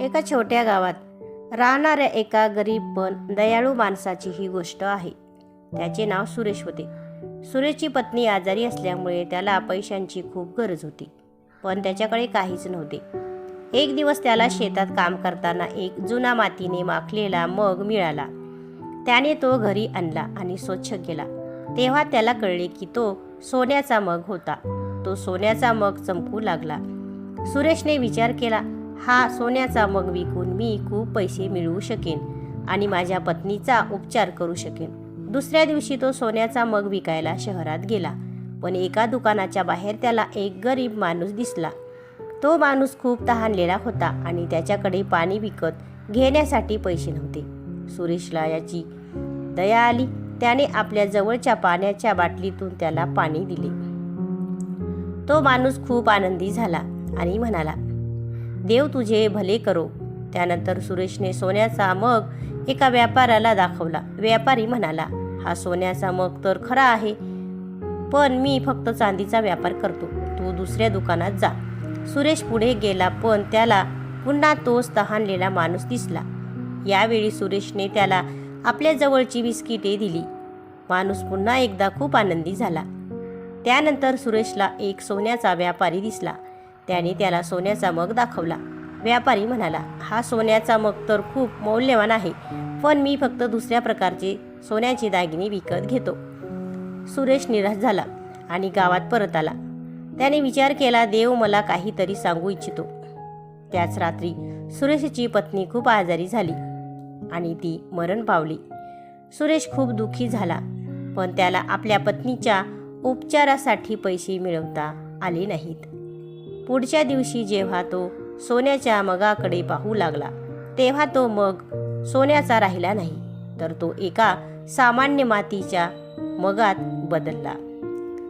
एका छोट्या गावात. राहणाऱ्या एका गरीब पण दयाळू माणसाची ही गोष्ट आहे. त्याचे नाव सुरेश होते. सुरेशची पत्नी आजारी असल्यामुळे त्याला पैशांची खूप गरज होती. पण त्याच्याकडे काहीच नव्हते. एक दिवस त्याला शेतात काम करताना एक जुना मातीने माखलेला मग मिळाला. त्याने तो घरी आणला आणि स्वच्छ केला. तेव्हा त्याला कळले की तो सोन्याचा मग होता. तो सोन्याचा मग चमकू लागला. सुरेशने विचार केला हा सोन्याचा मग विकून मी खूप पैसे मिळवू शकेन आणि माझ्या पत्नीचा उपचार करू शकेन. दुसऱ्या दिवशी तो सोन्याचा मग विकायला शहरात गेला. पण एका दुकानाच्या बाहेर त्याला एक गरीब माणूस दिसला. तो माणूस खूप तहानलेला होता आणि त्याच्याकडे पाणी विकत घेण्यासाठी पैसे नव्हते. सुरेशला याची दया आली. त्याने आपल्या जवळच्या पाण्याच्या बाटलीतून त्याला पाणी दिले. तो माणूस खूप आनंदी झाला आणि म्हणाला देव तुझे भले करो. त्यानंतर सुरेशने सोन्याचा मग एका व्यापाऱ्याला दाखवला. व्यापारी म्हणाला हा सोन्याचा मग तर खरा आहे पण मी फक्त चांदीचा व्यापार करतो. तू दुसऱ्या दुकानात जा. सुरेश पुढे गेला पण त्याला पुन्हा तोच तहानलेला माणूस दिसला. यावेळी सुरेशने त्याला आपल्या जवळची बिस्किटे दिली. माणूस पुन्हा एकदा खूप आनंदी झाला. त्यानंतर सुरेशला एक सोन्याचा व्यापारी दिसला. त्याने त्याला सोन्याचा मग दाखवला. व्यापारी म्हणाला हा सोन्याचा मग तर खूप मौल्यवान आहे पण मी फक्त दुसऱ्या प्रकारचे सोन्याचे दागिने विकत घेतो. सुरेश निराश झाला आणि गावात परत आला. त्याने विचार केला देव मला काहीतरी सांगू इच्छितो. त्याच रात्री सुरेशची पत्नी खूप आजारी झाली आणि ती मरण पावली. सुरेश खूप दुःखी झाला पण त्याला आपल्या पत्नीच्या उपचारासाठी पैसे मिळवता आले नाहीत. पुढच्या दिवशी जेव्हा तो सोन्याच्या मगाकडे पाहू लागला तेव्हा तो मग सोन्याचा राहिला नाही तर तो एका सामान्य मातीच्या मगात बदलला.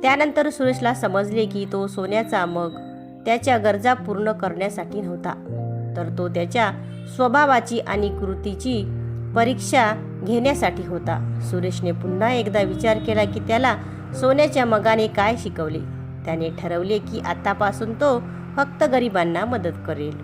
त्यानंतर सुरेशला समजले की तो सोन्याचा मग त्याच्या गरजा पूर्ण करण्यासाठी नव्हता तर तो त्याच्या स्वभावाची आणि कृतीची परीक्षा घेण्यासाठी होता. सुरेशने पुन्हा एकदा विचार केला की त्याला सोन्याच्या मगाने काय शिकवले? त्याने ठरवले की आतापासून तो फक्त गरिबांना मदत करेल.